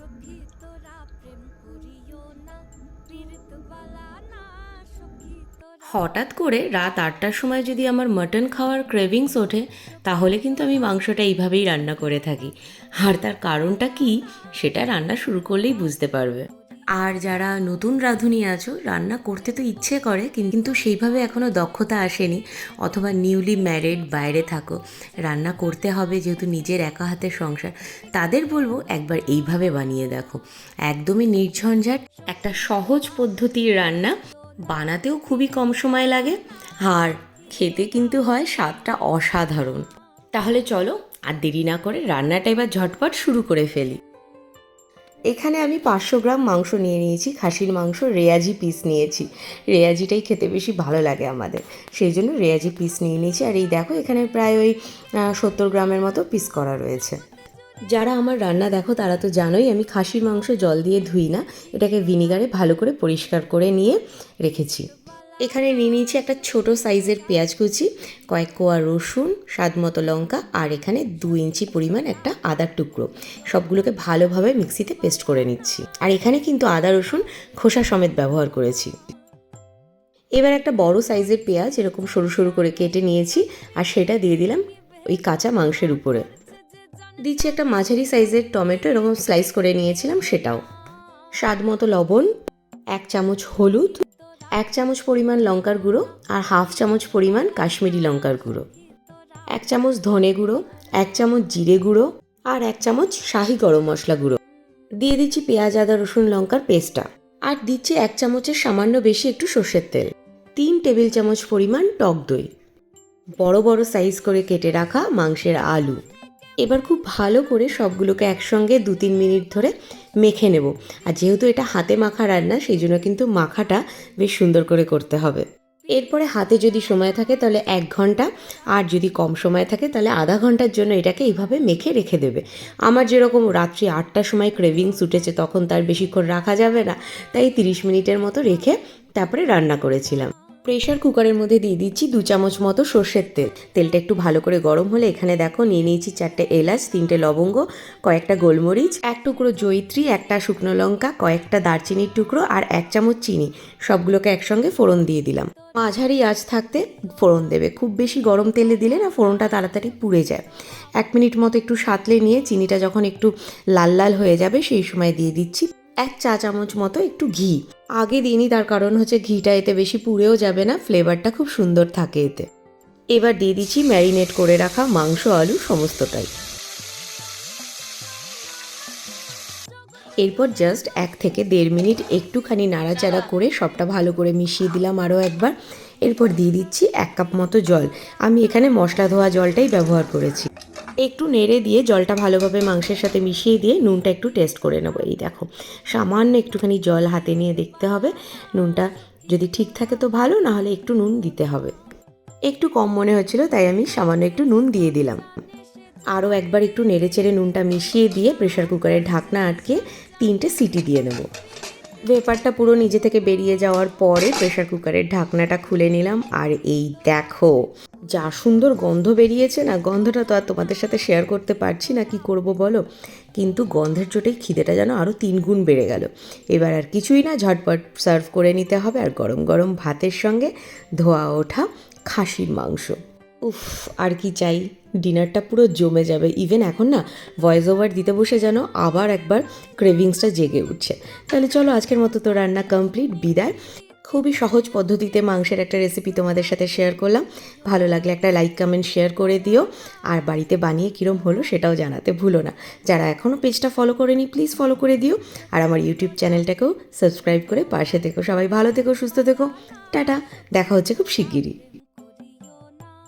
সখী, তোরা প্রেম করিও না। না হঠাৎ করে রাত আটটার সময় যদি আমার মাটন খাওয়ার ক্রেভিংস ওঠে, তাহলে কিন্তু আমি মাংসটা এইভাবেই রান্না করে থাকি। আর তার কারণটা কি, সেটা রান্না শুরু করলেই বুঝতে পারবে। আর যারা নতুন রাঁধুনি আছো, রান্না করতে তো ইচ্ছে করে কিন্তু সেইভাবে এখনও দক্ষতা আসেনি। অথবা নিউলি ম্যারিড বাইরে থাকো। রান্না করতে হবে যেহেতু নিজের একা হাতের সংসার। তাদের বলব একবার এইভাবে বানিয়ে দেখো। একদমই নির্ঝঞ্ঝাট, একটা সহজ পদ্ধতির রান্না। বানাতেও খুবই কম সময় লাগে, আর খেতে কিন্তু হয় স্বাদটা অসাধারণ। তাহলে চলো, আর দেরি না করে রান্নাটা এবার ঝটপট শুরু করে ফেলি। এখানে আমি পাঁচশো গ্রাম মাংস নিয়ে নিয়েছি, খাসির মাংস, রেয়াজি পিস নিয়েছি। রেয়াজিটাই খেতে বেশি ভালো লাগে আমাদের, সেই জন্য রেয়াজি পিস নিয়ে নিয়েছি। আর এই দেখো, এখানে প্রায় ওই সত্তর গ্রামের মতো পিস করা রয়েছে। যারা আমার রান্না দেখো, তারা তো জানোই আমি খাসির মাংস জল দিয়ে ধুই না, এটাকে ভিনিগারে ভালো করে পরিষ্কার করে নিয়ে রেখেছি। এখানে নিয়ে নিয়েছি একটা ছোট সাইজের পেঁয়াজ কুচি, কয়েক কোয়া রসুন, স্বাদ মতো লঙ্কা, আর এখানে দু ইঞ্চি পরিমাণ একটা আদার টুকরো। সবগুলোকে ভালোভাবে মিক্সিতে পেস্ট করে নিচ্ছি। আর এখানে কিন্তু আদা, রসুন, খোসা সমেত ব্যবহার করেছি। এবার একটা বড় সাইজের পেঁয়াজ এরকম সরু সরু করে কেটে নিয়েছি, আর সেটা দিয়ে দিলাম ওই কাঁচা মাংসের উপরে। দিচ্ছি একটা মাঝারি সাইজের টমেটো, এরকম স্লাইস করে নিয়েছিলাম সেটাও। স্বাদ মতো লবণ, এক চামচ হলুদ এক চামচ পরিমাণ লঙ্কার গুঁড়ো আর হাফ চামচ পরিমাণ কাশ্মীরি লঙ্কার গুঁড়ো। এক চামচ ধনে গুঁড়ো, এক চামচ জিরে গুঁড়ো আর এক চামচ শাহি গরম মশলা গুঁড়ো। দিয়ে দিচ্ছি পেঁয়াজ, আদা, রসুন, লঙ্কার পেস্টটা। আর দিচ্ছি এক চামচের সামান্য বেশি একটু সর্ষের তেল। তিন টেবিল চামচ পরিমাণ টক দই। বড় বড় সাইজ করে কেটে রাখা মাংসের আলু। এবার খুব ভালো করে সবগুলোকে একসঙ্গে দু তিন মিনিট ধরে মেখে নেব। আর যেহেতু এটা হাতে মাখা রান্না, সেই জন্য কিন্তু মাখাটা বেশ সুন্দর করে করতে হবে। এরপরে হাতে যদি সময় থাকে তাহলে এক ঘণ্টা, আর যদি কম সময় থাকে তাহলে আধা ঘণ্টার জন্য এটাকে এইভাবে মেখে রেখে দেবে। আমার যেরকম রাত্রি আটটার সময় ক্রেভিংস উঠেছে তখন তার বেশিক্ষণ রাখা যাবে না, তাই তিরিশ মিনিটের মতো রেখে তারপরে রান্না করেছিলাম। প্রেশার কুকারের মধ্যে দিয়ে দিচ্ছি দু চামচ মতো সর্ষের তেল। তেলটা একটু ভালো করে গরম হলে এখানে দেখো নিয়ে নিয়েছি চারটে এলাচ, তিনটে লবঙ্গ, কয়েকটা গোলমরিচ, এক টুকরো জৈত্রী একটা শুকনো লঙ্কা, কয়েকটা দারচিনির টুকরো আর এক চামচ চিনি। সবগুলোকে একসঙ্গে ফোড়ন দিয়ে দিলাম। মাঝারি আঁচ থাকতে ফোড়ন দেবে। খুব বেশি গরম তেলে দিলে না ফোড়নটা তাড়াতাড়ি পুড়ে যায়। এক মিনিট মতো একটু সাঁতলে নিয়ে চিনিটা যখন একটু লাল লাল হয়ে যাবে সেই সময় দিয়ে দিচ্ছি এক চা চামচ মতো একটু ঘি। আগে দিনই তার কারণ হচ্ছে ঘিটা এতে বেশি পুড়েও যাবে না ফ্লেভারটা খুব সুন্দর থাকে এতে। এবার দিয়ে দিচ্ছি ম্যারিনেট করে রাখা মাংস, আলু সমস্তটাই। এরপর জাস্ট এক থেকে দেড় মিনিট একটুখানি নাড়াচাড়া করে সবটা ভালো করে মিশিয়ে দিলাম আরও একবার। এরপর দিয়ে দিচ্ছি এক কাপ মতো জল। আমি এখানে মশলা ধোয়া জলটাই ব্যবহার করেছি। একটু নেড়ে দিয়ে জলটা ভালোভাবে মাংসের সাথে মিশিয়ে দিয়ে নুনটা একটু টেস্ট করে নেব। এই দেখো, সামান্য একটুখানি জল হাতে নিয়ে দেখতে হবে। নুনটা যদি ঠিক থাকে তো ভালো না হলে একটু নুন দিতে হবে। একটু কম মনে হচ্ছিল, তাই আমি সামান্য একটু নুন দিয়ে দিলাম। আরও একবার একটু নেড়ে চেড়ে নুনটা মিশিয়ে দিয়ে প্রেশার কুকারের ঢাকনা আটকে তিনটে সিটি দিয়ে নেব। ভেপারটা পুরো নিজে থেকে বেরিয়ে যাওয়ার পরে প্রেশার কুকারের ঢাকনাটা খুলে নিলাম। আর এই দেখো, যা সুন্দর গন্ধ বেরিয়েছে না, গন্ধটা তো আর তোমাদের সাথে শেয়ার করতে পারছি না, কি করব বলো? কিন্তু গন্ধের চোটেই খিদেটা যেন আরও তিন গুণ বেড়ে গেল। এবার আর কিছুই না, ঝটপট সার্ভ করে নিতে হবে। আর গরম গরম ভাতের সঙ্গে ধোয়া ওঠা খাসির মাংস। উফ, আর কি চাই? ডিনারটা পুরো জমে যাবে। ইভেন এখন না ভয়েস ওভার দিতে বসে যেন আবার একবার ক্রেভিংসটা জেগে উঠছে। তাহলে চলো আজকের মতো তো রান্না কমপ্লিট বিদায়। খুবই সহজ পদ্ধতিতে মাংসের একটা রেসিপি তোমাদের সাথে শেয়ার করলাম। ভালো লাগলে একটা লাইক কমেন্ট শেয়ার করে দিও। আর বাড়িতে বানিয়ে কীরম হলো সেটাও জানাতে ভুলো না। যারা এখনও পেজটা ফলো করেনি প্লিজ ফলো করে দিও। আর আমার ইউটিউব চ্যানেলটাকেও সাবস্ক্রাইব করে পাশে থেকো। সবাই ভালো থেকো, সুস্থ থেকো। টাটা। দেখা হচ্ছে খুব শিগগিরই।